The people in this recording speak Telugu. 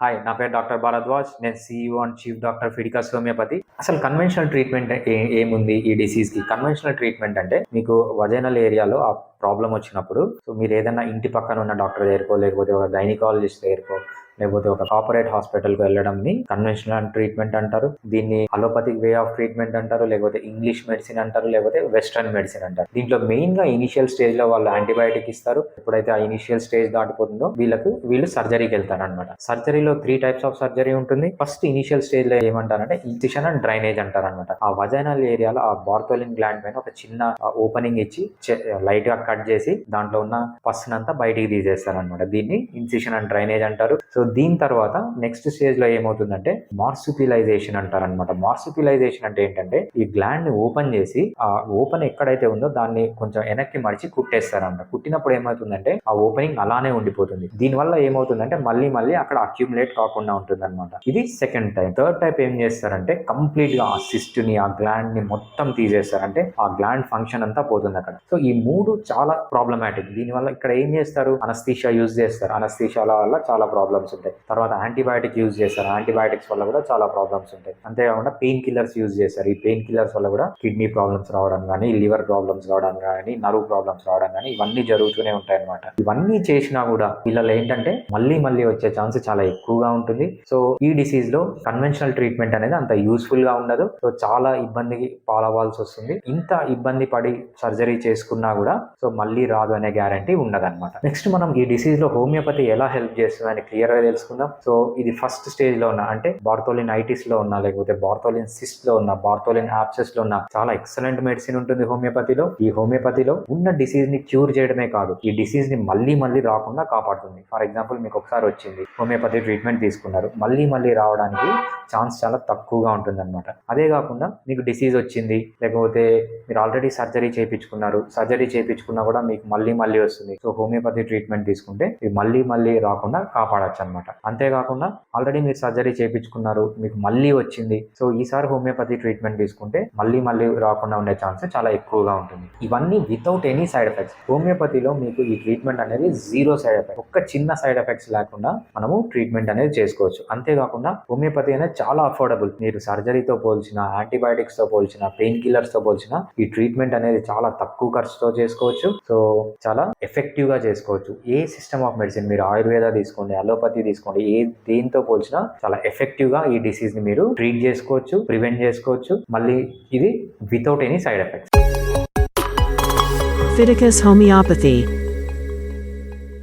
హాయ్ నా పేరు డాక్టర్ భారద్వాజ్ నేను CEO and chief doctor Fiticus homeopathy అసలు కన్వెన్షనల్ ట్రీట్మెంట్ ఏ- ఏముంది ఈ డిసీజ్కి? కన్వెన్షనల్ ట్రీట్మెంట్ అంటే మీకు వజైనల్ ఏరియాలో ప్రాబ్లం వచ్చినప్పుడు సో మీరు ఏదైనా ఇంటి పక్కన ఉన్న డాక్టర్ దగ్గరకో లేకపోతే ఒక గైనికాలజిస్ట్ దగ్గరకో లేకపోతే ఒక కార్పొరేట్ హాస్పిటల్కి వెళ్ళడంని కన్వెన్షనల్ ట్రీట్మెంట్ అంటారు. దీన్ని అలోపతిక్ వే ఆఫ్ ట్రీట్మెంట్ అంటారు లేకపోతే ఇంగ్లీష్ మెడిసిన్ అంటారు లేకపోతే వెస్ట్రన్ మెడిసిన్ అంటారు. దీంట్లో మెయిన్గా ఇనిషియల్ స్టేజ్లో వాళ్ళు యాంటీబయాటిక్ ఇస్తారు. ఎప్పుడైతే ఆ ఇనిషియల్ స్టేజ్ దాటిపోతుందో వీళ్ళకు వీళ్ళు సర్జరీకి వెళ్తారు అనమాట సర్జరీలో త్రీ టైప్స్ ఆఫ్ సర్జరీ ఉంటుంది. ఫస్ట్ ఇనిషియల్ స్టేజ్లో ఏమంటారంటే ఇన్సిషన్ అండ్ డ్రైనేజ్ అంటారు అనమాట ఆ వజైనల్ ఏరియాలో ఆ బార్తోలిన్ గ్లాండ్ పైన ఒక చిన్న ఓపెనింగ్ ఇచ్చి లైట్గా కట్ చేసి దాంట్లో ఉన్న పస్ అంతా బయటికి తీసేస్తారు అనమాట దీన్ని ఇన్సిషన్ అండ్ డ్రైనేజ్ అంటారు. సో దీని తర్వాత నెక్స్ట్ స్టేజ్లో ఏమవుతుందంటే మార్సుపిలైజేషన్ అంటారు అనమాట మార్సుపిలైజేషన్ అంటే ఏంటంటే ఈ గ్లాండ్ని ఓపెన్ చేసి ఆ ఓపెన్ ఎక్కడైతే ఉందో దాన్ని కొంచెం వెనక్కి మడిచి కుట్టేస్తారన్నమాట. కుట్టినప్పుడు ఏమవుతుందంటే ఆ ఓపెనింగ్ అలానే ఉండిపోతుంది. దీనివల్ల ఏమవుతుందంటే మళ్ళీ మళ్ళీ అక్కడ అక్యూములేట్ కాకుండా ఉంటుంది అనమాట ఇది సెకండ్ టైం థర్డ్ టైప్ ఏం చేస్తారంటే కంప్లీట్గా ఆ సిస్ట్ని ఆ గ్లాండ్ని మొత్తం తీసేస్తారంటే ఆ గ్లాండ్ ఫంక్షన్ అంతా పోతుంది అక్కడ. సో ఈ మూడు చాలా చాలా ప్రాబ్లమాటిక్ దీనివల్ల ఇక్కడ ఏం చేస్తారు? అనస్థీషియా యూజ్ చేస్తారు. అనస్థీషియాల వల్ల చాలా ప్రాబ్లమ్స్ ఉంటాయి. తర్వాత యాంటీబయాటిక్ యూజ్ చేస్తారు. యాంటీబయాటిక్స్ వల్ల కూడా చాలా ప్రాబ్లమ్స్ ఉంటాయి. అంతేకాకుండా పెయిన్ కిల్లర్స్ యూజ్ చేస్తారు. ఈ పెయిన్ కిల్లర్స్ వల్ల కూడా కిడ్నీ ప్రాబ్లమ్స్ రావడం కానీ లివర్ ప్రాబ్లమ్స్ రావడం కానీ నరువు ప్రాబ్లమ్స్ రావడం కానీ ఇవన్నీ జరుగుతూనే ఉంటాయి అనమాట ఇవన్నీ చేసినా కూడా వీళ్ళలో ఏంటంటే మళ్ళీ మళ్ళీ వచ్చే ఛాన్స్ చాలా ఎక్కువగా ఉంటుంది. సో ఈ డిసీజ్లో కన్వెన్షనల్ ట్రీట్మెంట్ అనేది అంత యూస్ఫుల్గా ఉండదు. సో చాలా ఇబ్బందికి పాలవాల్సి వస్తుంది. ఇంత ఇబ్బంది పడి సర్జరీ చేసుకున్నా కూడా సో మళ్ళీ రాదు అనే గ్యారంటీ ఉండదన్నమాట నెక్స్ట్ మనం ఈ డిసీజ్లో హోమియోపతి ఎలా హెల్ప్ చేస్తుందని క్లియర్గా తెలుసుకుందాం. సో ఇది ఫస్ట్ స్టేజ్లో ఉన్న అంటే బార్తోలిన్ ఐటిస్లో ఉన్న లేకపోతే బార్తోలిన్ సిస్ట్లో ఉన్న బార్తోలిన్ యాప్సెస్లో ఉన్న చాలా ఎక్సలెంట్ మెడిసిన్ ఉంటుంది హోమియోపతిలో ఈ హోమియోపతిలో ఉన్న డిసీజ్ని క్యూర్ చేయడమే కాదు ఈ డిసీజ్ని మళ్ళీ మళ్ళీ రాకుండా కాపాడుతుంది. ఫర్ ఎగ్జాంపుల్ మీకు ఒకసారి వచ్చింది హోమియోపతి ట్రీట్మెంట్ తీసుకున్నారు మళ్ళీ మళ్ళీ రావడానికి ఛాన్స్ చాలా తక్కువగా ఉంటుంది అనమాట అదే కాకుండా మీకు డిసీజ్ వచ్చింది లేకపోతే మీరు ఆల్రెడీ సర్జరీ చేయించుకున్నారు సర్జరీ చేయించుకున్న కూడా మీకు మళ్ళీ మళ్ళీ వస్తుంది. సో హోమియోపతి ట్రీట్మెంట్ తీసుకుంటే ఇది మళ్ళీ మళ్ళీ రాకుండా కాపాడచ్చు అనమాట అంతేకాకుండా ఆల్రెడీ మీరు సర్జరీ చేయించుకున్నారు మీకు మళ్ళీ వచ్చింది. సో ఈసారి హోమియోపతి ట్రీట్మెంట్ తీసుకుంటే మళ్ళీ మళ్ళీ రాకుండా ఉండే ఛాన్సెస్ చాలా ఎక్కువగా ఉంటుంది. ఇవన్నీ వితౌట్ ఎనీ సైడ్ ఎఫెక్ట్స్ హోమియోపతిలో మీకు ఈ ట్రీట్మెంట్ అనేది జీరో సైడ్ ఎఫెక్ట్ ఒక్క చిన్న సైడ్ ఎఫెక్ట్స్ లేకుండా మనము ట్రీట్మెంట్ అనేది చేసుకోవచ్చు. అంతేకాకుండా హోమియోపతి అనేది చాలా అఫోర్డబుల్ మీరు సర్జరీతో పోల్చిన యాంటీబయాటిక్స్తో పోల్చిన పెయిన్ కిల్లర్స్తో పోల్చిన ఈ ట్రీట్మెంట్ అనేది చాలా తక్కువ ఖర్చుతో చేసుకోవచ్చు. సో చాలా ఎఫెక్టివ్గా చేసుకోవచ్చు. ఏ సిస్టమ్ ఆఫ్ మెడిసిన్ మీరు ఆయుర్వేద తీసుకోండి అలోపతి తీసుకోండి ఏ దేంతో పోల్చినా చాలా ఎఫెక్టివ్గా ఈ డిసీజ్ని మీరు ట్రీట్ చేసుకోవచ్చు ప్రివెంట్ చేసుకోవచ్చు. మళ్ళీ ఇది without any side effects Fiticus Homeopathy